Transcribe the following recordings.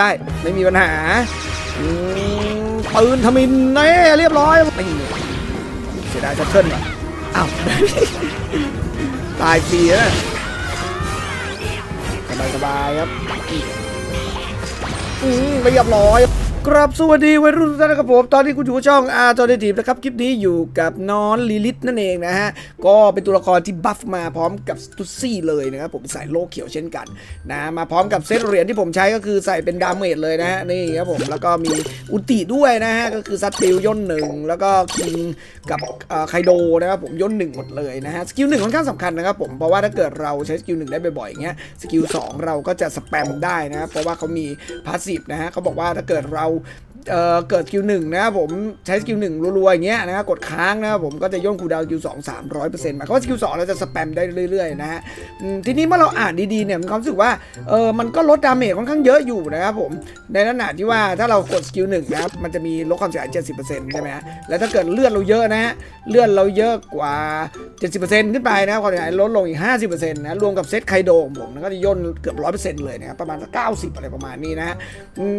ได้ไม่มีปัญหาอืมปืนทมินเน่เรียบร้อยไม่เสียดายชัตเทิลว่ะอ้าวตายฟรีนะสบายสบายๆครับอืมเรียบร้อย ครับสวัสดีวัยรุ่นทุกท่านนะครับผมตอนนี้คุณอยู่ช่องอาร์จอร์ทีฟนะครับคลิปนี้อยู่กับน้อนลิลิตนั่นเองนะฮะก็เป็นตัวละครที่บัฟมาพร้อมกับสตุซี่เลยนะครับผมใส่โลกเขียวเช่นกันนะมาพร้อมกับเซตเหรียญที่ผมใช้ก็คือใส่เป็นดาเมจเลยนะฮะนี่ครับผมแล้วก็มีอุติด้วยนะฮะก็คือซัตติลย่นหนึ่งแล้วก็คิงกับไคโดนะครับผมย่นหนึ่งหมดเลยนะฮะสกิลหนึ่งค่อนข้างสำคัญนะครับผมเพราะว่าถ้าเกิดเราใช้สกิลหนึ่งได้บ่อยๆอย่างเงี้ยสกิลสองเราก็จะสแปมได้นะครับเพราะว่าเขามีพาสซีฟนะฮะเขาบอกว่าถ้าเกิดเรา tal. เอ่อเกิดสกิลหนึ่งนะครับผมใช้สกิลหนึ่งรัวๆอย่างเงี้ยนะครับกดค้างนะครับผมก็จะย่นคูดาวสกิลสองสามร้อยเปอร์เซ็นต์หมายความว่าสกิลสองเราจะสแปมได้เรื่อยๆนะฮะทีนี้เมื่อเราอ่านดีๆเนี่ยมีความรู้สึกว่าเออมันก็ลดดาเมจค่อนข้างเยอะอยู่นะครับผมในขณะที่ว่าถ้าเรากดสกิลหนึ่งนะครับมันจะมีลดความเสียหายเจ็ดสิบเปอร์เซ็นต์ใช่ไหมฮะแล้วถ้าเกิดเลือดเราเยอะนะฮะเลือดเราเยอะกว่าเจ็ดสิบเปอร์เซ็นต์ขึ้นไปนะครับความเสียหายลดลงอีกห้าสิบเปอร์เซ็นต์นะรวมกับเซตไคโดของผมก็จะย่นเกือบร้อยเปอร์เซ็นต์เลยนะครับประมาณสักเก้าสิบอะไรประมาณนี้นะฮะ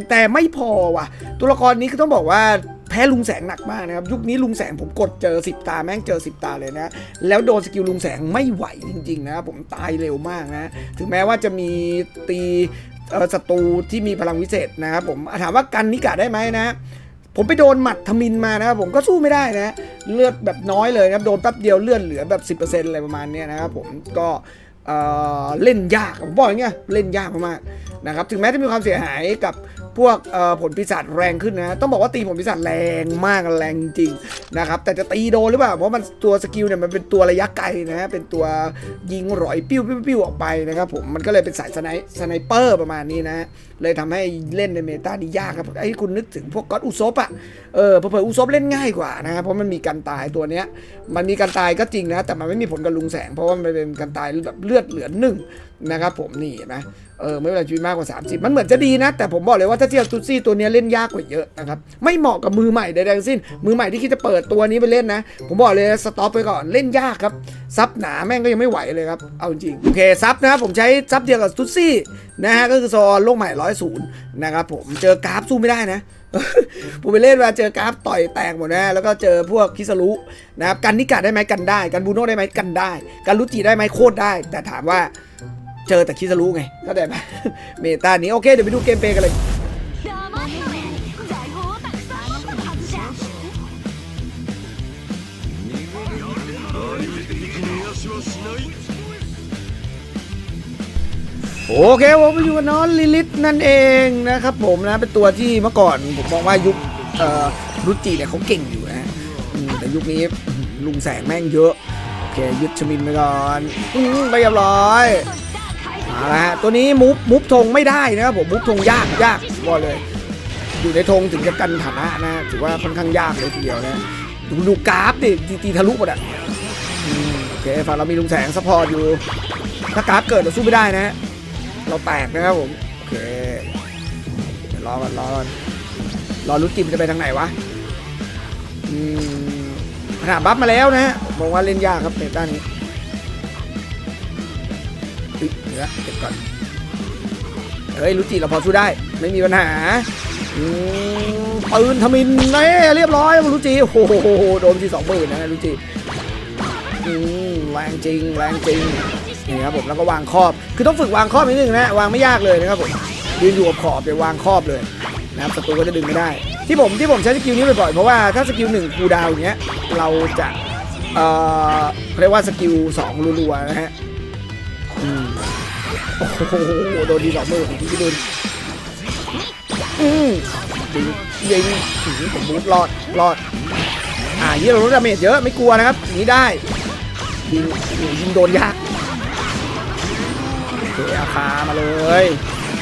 แต่ไม่พอว่ะตัวละครนี้ก็ต้องบอกว่าแพ้ลุงแสงหนักมากนะครับ ยุคนี้ลุงแสงผมกดเจอ 10 ตาแม่งเจอ 10 ตาเลยนะ แล้วโดนสกิลลุงแสงไม่ไหวจริงๆนะครับผมตายเร็วมากนะ ถึงแม้ว่าจะมีตีศัตรูที่มีพลังวิเศษนะครับผมถามว่ากันนิกะได้ไหมนะ ผมไปโดนหมัดทมินมานะครับผมก็สู้ไม่ได้นะเลือดแบบน้อยเลยครับโดนแป๊บเดียวเลือดเหลือแบบ 10%อะไรประมาณนี้นะครับผมก็เเล่นยากผมบอกอย่างเงี้ยเล่นยากมากๆนะครับถึงแม้จะมีความเสียหายกับ พวกผลปีศาจแรงขึ้นนะต้องบอกว่าตีผลปีศาจแรงมากแรงจริงนะครับแต่จะตีโดนหรือเปล่าเพราะมันตัวสกิลเนี่ยมันเป็นตัวระยะไกลนะฮะเป็นตัวยิงหรอยปิ้วปิ้วปิ้วออกไปนะครับผมมันก็เลยเป็นสายสไนสไนเปอร์ประมาณนี้นะเลยทำให้เล่นในเมตานี่ยากครับไอ้คุณนึกถึงพวกก็อดอุซบอะเออเผื่ออุซบเล่นง่ายกว่านะครับเพราะมันมีการตายตัวเนี้ยมันมีการตายก็จริงนะแต่มันไม่มีผลกับลุงแสง เพราะว่ามันเป็นการตายแบบเลือดเหลือหนึ่งนะครับผมนี่เห็นไหมเออไม่เป็นไรชีวิตมากกว่า 30 มันเหมือนจะดีนะ แต่ผมบอกเลยว่าถ้าเทียบตุซี่ตัวนี้เล่นยากกว่าเยอะนะครับ ไม่เหมาะกับมือใหม่ใดๆทั้งสิ้น มือใหม่ที่คิดจะเปิดตัวนี้ไปเล่นนะ ผมบอกเลยสต็อปไปก่อนเล่นยากครับ ซับหนาแม่งก็ยังไม่ไหวเลยครับ เอาจริง โอเค ซับนะครับผมใช้ซับเดียวกับตุซี่นะฮะก็คือโซอโลกใหม่ร้อยศูนย์นะครับผมเจอกราฟสู้ไม่ได้นะ ผมไปเล่นมาเจอกราฟต่อยแตกหมดนะ แล้วก็เจอพวกคิสรุนะครับกันนิกาได้ไหมกันได้ กันบูโน่ได้ไหมกันได้ กันรุจิได้ไหมโคตรได้ แต่ถามว่าเจอแต่คิสรุไงเข้าใจไหม เมตานี้โอเคเดี๋ยวไปดูเกมเพลย์กันเลย 黙ってろ財宝をたくさん持ってるはずじゃ โอเคผมไปอยู่กับน้องลิลิตนั่นเองนะครับผมนะเป็นตัวที่เมื่อก่อนผมมองว่ายุครุจิเนี่ยเขาเก่งอยู่นะแต่ยุคนี้ลุงแสงแม่งเยอะ โอเค ยึดชมินไปก่อนอืไปเรียบร้อยมาแล้วฮะตัวนี้มุฟมุฟธงไม่ได้นะครับผมมุฟธงยากยากบอกเลย อยู่ในธงถึงจะกันฐานะนะถือว่าค่อนข้างยากเลยทีเดียวนะดูดูกราฟดิตีตีทะลุหมดอะโอเคฝั่งเรามีลุงแสงซัพพอร์ตอยู่ ถ้ากราฟเกิดเราสู้ไม่ได้นะ เราแตกนะครับผมโอเครอก่อนรอก่อนรอรุจิมจะไปทางไหนวะอืมขนาดบัฟมาแล้วนะฮะบอกว่าเล่นยากครับเน็ตด้านนี้อุ๊ยเดี๋ยวนะเก็บก่อนเฮ้ยรุจิเราพอสู้ได้ ไม่มีปัญหาอืมปืนทมินเน่เรียบร้อยรุจิโอ้โหโดนทีสองหมื่นนะรุจิอืมแรงจริงแรงจริง นี่ครับผมแล้วก็วางครอบ คือต้องฝึกวางครอบนิดนึงนะวางไม่ยากเลยนะครับผมยืนอยู่กับขอบเดี๋ยวางครอบเลยนะครับศัตรูก็จะดึงไม่ได้ ที่ผมที่ผมใช้สกิลนี้บ่อยๆเพราะว่าถ้าสกิลหนึ่งคูดาวอย่างเงี้ยเราจะเอ่อเรียกว่าสกิลสองรัวๆนะฮะโอ้โหโดนดีสองมือของพี่ดุลอืมยิงยิงผมบูทรอดรอดอ่ายี่เราลดดาเมจเยอะไม่กลัวนะครับนี้ได้ยิงยิงโดนยาก เออาคามาเลย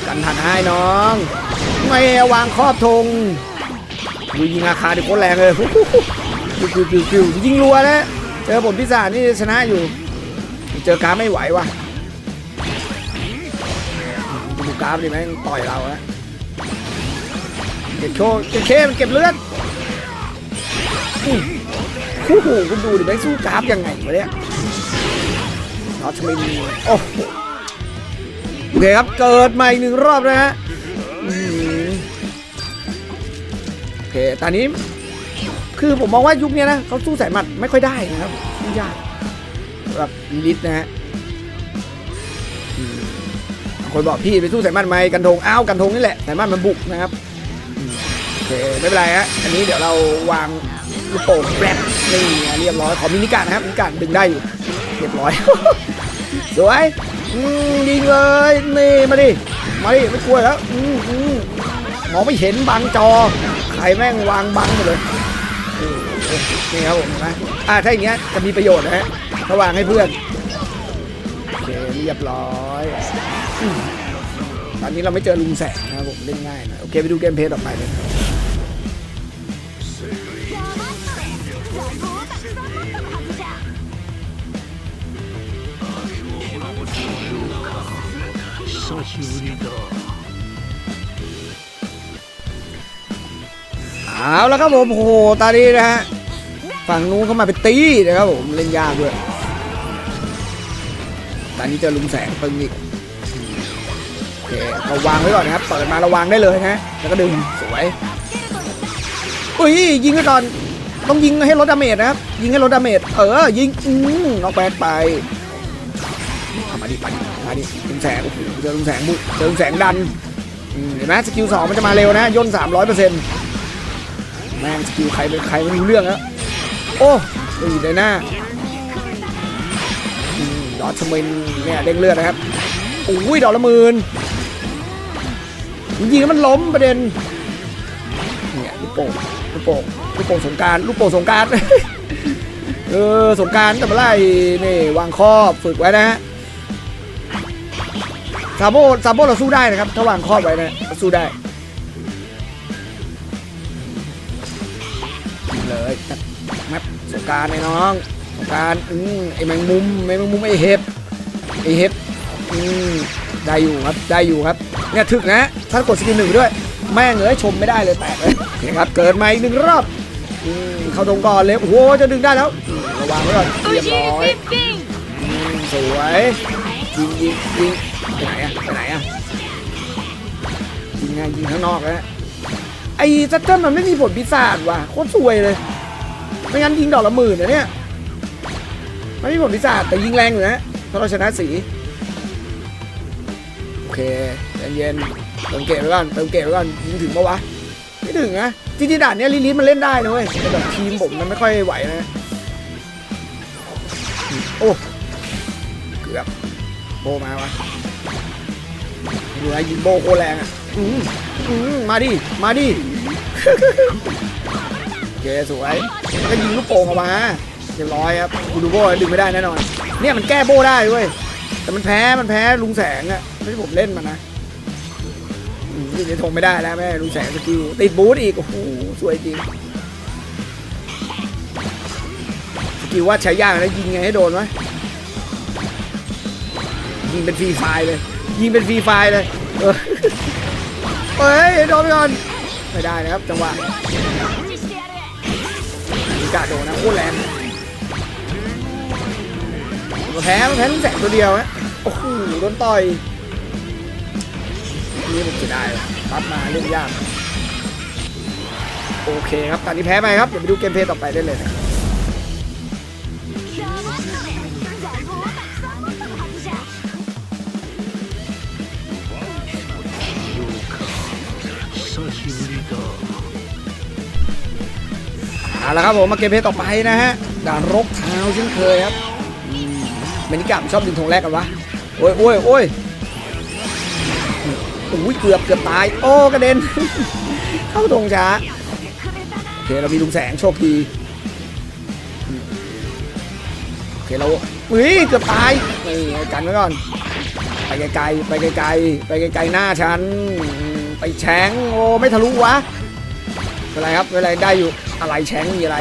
กันทันให้น้อง ไม่วางครอบธงดูยิงอาคาดิโคตรแรงเลยฟิวฟิวฟิวฟิวยิงรัวนะเจอผมพิศาจนี่ชนะอยู่ เจอกราไม่ไหวว่ะดูกราฟดิแม่งต่อยเราอะเก็บโชว์เก็บเคมันเก็บเลือดอุ้ยโอ้โหคุณดูดิแม่งสู้กราฟยังไงวะเนี่ยนอตมินโอ้โห โอเคครับ เกิดใหม่หนึ่งรอบนะฮะโอเค ตอนนี้ คือผมมองว่ายุคเนี้ยนะเขาสู้สายหมัดไม่ค่อยได้นะครับยากสำหรับลิลิตนะฮะคนบอกพี่ไปสู้สายหมัดไหมกันทงอ้าวกันทงนี่แหละสายหมัดมันบุกนะครับโอเคไม่เป็นไรฮะอันนี้เดี๋ยวเราวางลูกโป่งแปรนี่เรียบร้อยขอมินิการนะครับมินิการดึงได้อยู่เรียบร้อยสวย ยิงเลยนี่มาดิมาดิไม่กลัวแล้วอืมอืมมองไม่เห็นบังจอใครแม่งวางบังหมดเลยนี่ครับผมเห็นไหมอ่าถ้าอย่างเงี้ยจะมีประโยชน์นะฮะถ้าวางให้เพื่อนโอเคเรียบร้อยอตอนนี้เราไม่เจอลุงแสงนะครับผมเล่นง่ายนะโอเคไปดูเกมเพลย์ต่อไปเลย 久しぶりだ เอาแล้วครับผมโอ้โหตอนนี้นะฮะฝั่งนู้นเข้ามาเป็นตีนะครับผมเล่นยากด้วยตอนนี้เจอลุงแสงตึงอีกโอเคเราวางไว้ก่อนนะครับเปิดมาเราวางได้เลยนะแล้วก็ดึงสวยอุ้ยยิงไว้ก่อนต้องยิงให้ลดดาเมจนะครับ ยิงให้ลดดาเมจเออยิงอืมนอกแบกไปเอามา ดิมาดิมาดิลุงแสงโอ้โหเจอลุงแสงบุกเจอลุงแสงดันอืมเห็นไหมสกิลสองมันจะมาเร็วนะย่นสามร้อยเปอร์เซ็นต์แม่งสกิลใครเป็นใครไม่รู้เรื่องแล้วโอ้ตีเลยหน้าดอทชมินเนี่ยเด้งเลือดนะครับโอ้ยดอกละหมื่นยิงๆแล้วมันล้มประเด็นเนี่ยลูกโป่งลูกโป่งลูกโป่งสงการลูกโป่งสงการเออสงการแต่เมื่อไรนี่วางครอบฝึกไว้นะฮะ ซาโบซาโบเราสู้ได้นะครับถ้าวางครอบไว้นะเราสู้ได้เลยจัดแมปสงกรารไอ้น้องสงกรารอืมไอ้แมงมุมไอ้แมงมุมไอ้เห็บไอ้เห็บอืมได้อยู่ครับได้อยู่ครับเนี่ยถึกนะท่านกดสกิลหนึ่งไปด้วย แม่งเอ้ยชมไม่ได้เลยแตกเลยโอเคครับเกิดมาอีกหนึ่งรอบอืมเข้าตรงก่อนเลยโอ้โหจะดึงได้แล้วอืมระวังไว้ก่อนเรียบร้อยอืมสวยยิงยิงยิง ไหนอะไปไหนอะยิงไงยิงข้างนอกนะไอ้ซัตเทิลมันไม่มีผลพิศาจว่ะโคตรซวยเลย ไม่งั้นยิงดอกละหมื่นนะเนี่ยไม่มีผลพิศาจแต่ยิงแรงอยู่นะถ้าเราชนะสีโอเคเย็นๆเติมเกตไว้ก่อนเติมเกตไว้ก่อนยิงถึงปะวะไม่ถึงนะจริงๆด่านเนี้ยลิลิมันเล่นได้นะเว้ยแต่แบบทีมผมมันไม่ค่อยไหวนะโอ้เกือบโบมาวะ ดูนะยิงโบโคแรงอะอืมอืมมาดิ มาดิโอเคสวยก็ยิงลูกโป่งออกมาเรียบร้อยครับกูดูโบ้ดึงไม่ได้แน่นอน เนี่ยมันแก้โบ้ได้ด้ย แต่มันแพ้ มันแพ้ลุงแสงอะไม่ใช่ผมเล่นมันนะยิงในธงไม่ได้แล้วแม่ลุงแสงสกิลติดบูทอีก โอ้โห สวยจริง สกิลว่าใช้ยากนะยิงไงให้โดนวะยิงเป็นฟรีไฟล์เลย ยิงเป็นฟรีไฟเลยเฮ้ยโดนก่อนไม่ได้นะครับจังหวะกะโดนนะโคตรแรงแพ้แพ้ตั้งแต่ตัวเดียวฮะโอ้โหโดนต่อยนี่ผมจะได้ปั๊บมาเล่นยากโอเคครับตอนนี้แพ้ไปครับเดี๋ยวไปดูเกมเพลย์ต่อไปได้เลยนะ เอาละครับผมมาเกมเพลย์ต่อไปนะฮะด่านรกเท้าเช่นเคยครับเมนิกามชอบดึงธงแรกกันวะโอ้ยโอ้ยโอ้ยโอ้ยเกือบเกือบตาย โอ้กระเด็น เข้าธงช้าโอเคเรามีลุงแสงโชคดีโอเคเราเฮ้ยเกือบตายนี่กันไว้ก่อนไปไกลๆไปไกลๆไปไกลๆหน้าฉันไปแฉงโอ้ไม่ทะลุวะเป็นไรครับเป็นไรได้อยู่ อะไรแฉงมีอะไร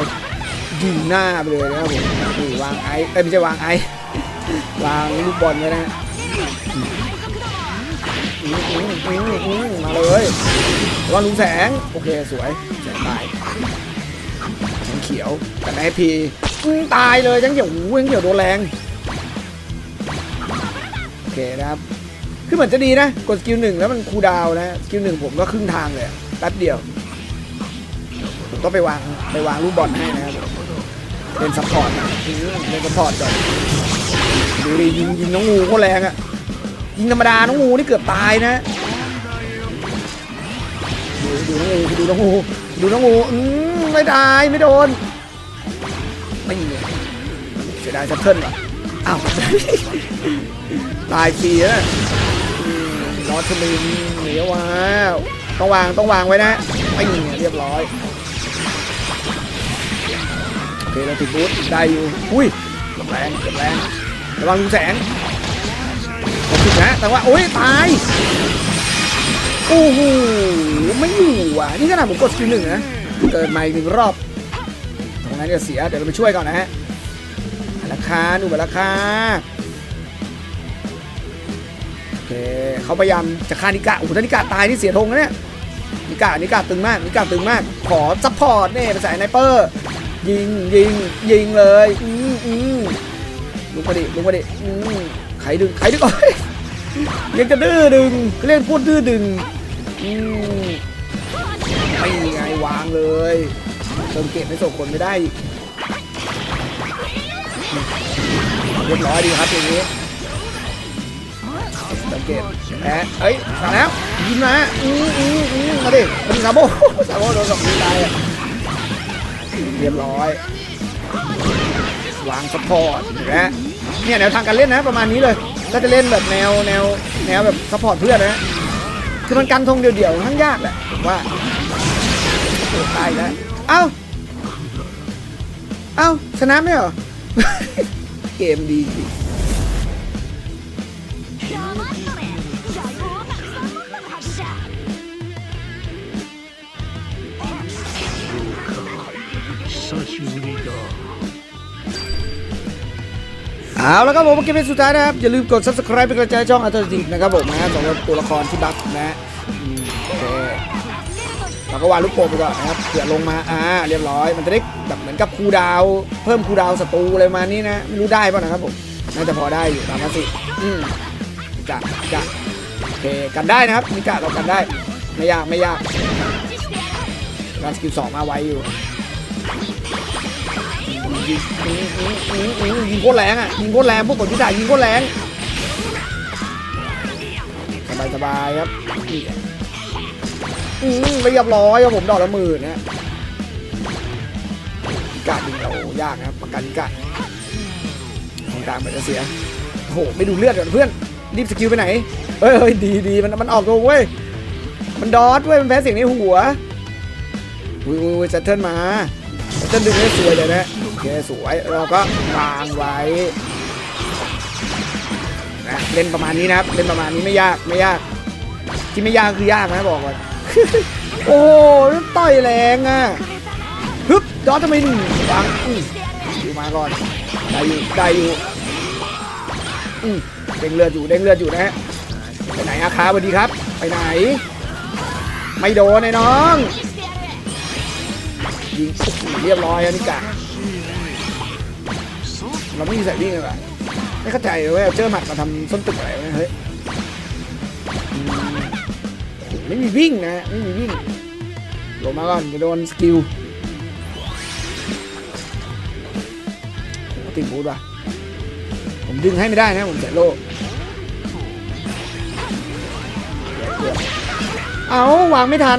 ยิงหน้าไปเลยนะครับผมนี่วางไอ้ไม่ใช่วางไอ้วางลูกบอลไว้นะฮะอืมอืมมาเลยระวังลุงแสง โอเคสวยแสงตายช้างเขียวกันไอพีตายเลยช้างเขียวโอ้โหช้างเขียวโดนแรง โอเคนะครับคือเหมือนจะดีนะ กดสกิลหนึ่งแล้วมันคูดาวนะ สกิลหนึ่งผมก็ครึ่งทางเลยแป๊บเดียว ผมต้องไปวางไปวางลูกบอลให้นะครับเป็นซัพพอร์ตนะอืมเป็นซัพพอร์ตก่อนดูดิยิงยิงน้องงูโคตรแรงอะยิงธรรมดาน้องงูนี่เกือบตายนะดูดูน้องงูดูน้องงูดูน้องงูอืมไม่ได้ไม่โดนไม่ยิงเลยเสียดายชัตเทิลว่ะอ้าวตายฟรีนะนอตชมินเหนียวว้าวต้องวางต้องวางไว้นะไม่ยิงเรียบร้อย เคเราติดบูทได้อยู่ อุ้ยเกือบแรงเกือบแรงระวังลุงแสงผมติดนะ แต่ว่า โอ้ย ตาย โอ้โห ไม่อยู่อะ นี่ขนาดผมกดสกิลหนึ่งนะ เกิดใหม่หนึ่งรอบตรงนั้นจะเสีย เดี๋ยวเราไปช่วยก่อนนะฮะราคาหนูบราคาโอเคเขาพยายามจะฆ่านิกะ โอ้โหถ้านิกะตายนี่เสียธงนะเนี่ยนิกะนิกะตึงมากนิกะตึงมาก ขอซัพพอร์ตเนี่ยภาษาไนเปอร์ ยิงยิงยิงเลยอืมอืมลุกมาดิลุกมาดิอืมใครดึงใครดึงโอ้ยยังกระดื้อดึงเล่นพูดดื้อดึงอืมไม่ไงวางเลยเติมเกตไม่ส่งคนไม่ได้เรียบร้อยดีครับอย่างนี้สังเกตแพ้เอ้ยมาแล้วยิงมาอืออืออือมาดิมาดิซาโบซาโบโดนสองทีตายอะ เรียบร้อยวางซัพพอร์ตนะเนี่ยแนวทางการเล่นนะประมาณนี้เลยถ้าจะเล่นแบบแนวแนวแนวแบบซัพพอร์ตเพื่อนนะคือมันกันทงเดี่ยวๆทั้งยากแหละผมว่าโอ้ตายแล้วเอ้าเอ้าชนะไม่เหรอ เกมดีจริง เอาแล้วครับผมเกมเป็นสุดท้ายนะครับ อย่าลืมกด subscribe เป็นกำลังใจให้ช่องอัลเทอร์ทีนะครับผมนะสำหรับตัวละครที่บัฟนะโอเคเราก็วางลูกโป่งไปก่อนนะครับเผื่อลงมาอ่าเรียบร้อย มันจะได้แบบเหมือนกับคูดาวเพิ่มคูดาวศัตรูอะไรมานี้นะไม่รู้ได้ป่ะนะครับผมน่าจะพอได้อยู่ตามมาสิอืมกะกะโอเคกันได้นะครับนี่กะเรากันได้ไม่ยากไม่ยากการสกิลสองมาไวอยู่ ยิงยิงยิงยิงโคตรแรงอะยิงโคตรแรงพวกกดพิธายิงโคตรแรงสบายสบายครับอืมเรียบร้อยครับผมดอกละหมื่นนะกาดยิงเรายากนะครับประกันกาดตรงกลางมันจะเสียโอ้โหไม่ดูเลือดก่อนเพื่อนรีบสกิลไปไหนเฮ้ยเฮ้ยดีดีมันมันออกตัวเว้ยมันดอทเว้ยมันแพ้เสียงในหัวอุ้ยอุ้ยอุ้ยเซตเทิลมาเซตเทิลดึงให้สวยเลยนะ เคสวยเราก็วางไว้นะเล่นประมาณนี้นะครับ เล่นประมาณนี้ไม่ยากไม่ยาก ที่ไม่ยากคือยากนะบอกก่อนโอ้ต่อยแรงอะฮึบดอทำไมหนึ่งวางอือยู่มาก่อนได้อยู่ได้อยู่อืมเด้งเลือดอยู่เด้งเลือดอยู่นะฮะไปไหนอาคาสวัสดีครับ ไปไหน ไม่โดนไอ้น้องยิงเรียบร้อยอันนี้กะ เราไม่มีใส่วิ่งเลยว่ะไม่เข้าใจเว่าเจอหมัดมาทำส้นตึกอะไรวะเนี่ยเฮ้ยไม่มีวิ่งนะไม่มีวิ่งลงมาก่อนจะโดนสกิลติดบูทว่ะผมดึงให้ไม่ได้นะผมเสียโลกเอาวางไม่ทัน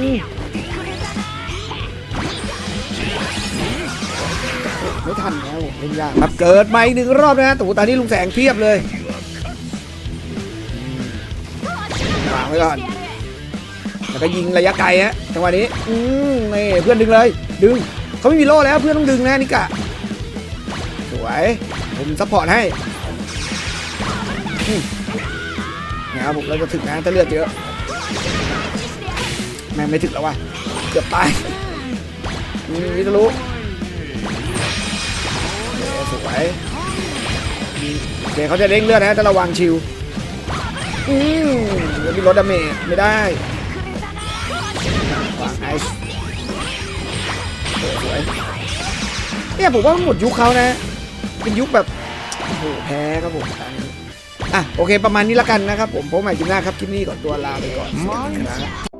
เล่นยากครับเกิดใหม่หนึ่งรอบนะฮะแต่ตอนนี้ลุงแสงเพียบเลยวางไว้ก่อนแล้วก็ยิงระยะไกลฮะจังหวะนี้อืมนี่เพื่อนดึงเลย ดึงเขาไม่มีโล่แล้วเพื่อนต้องดึงนะนิกะสวยผมซัพพอร์ตให้เนี่ยครับผมเราจะถึงนะถ้าเลือดเยอะแม่ไม่ถึงแล้วว่ะเกือบตายอืมวิทะลุ สวยอืมโอเคเขาจะเร่งเลือดนะจะระวังชิวอืมแล้วมีลดดาเมจไม่ได้วางไอซ์สวยเนี่ยผมว่าหมดยุคเขานะ เป็นยุคแบบโอ้โหแพ้ครับผมอะโอเคประมาณนี้ละกันนะครับผมพบใหม่คลิปหน้าครับคลิปนี้ก่อนตัวลาไปก่อนสวัสดีครับ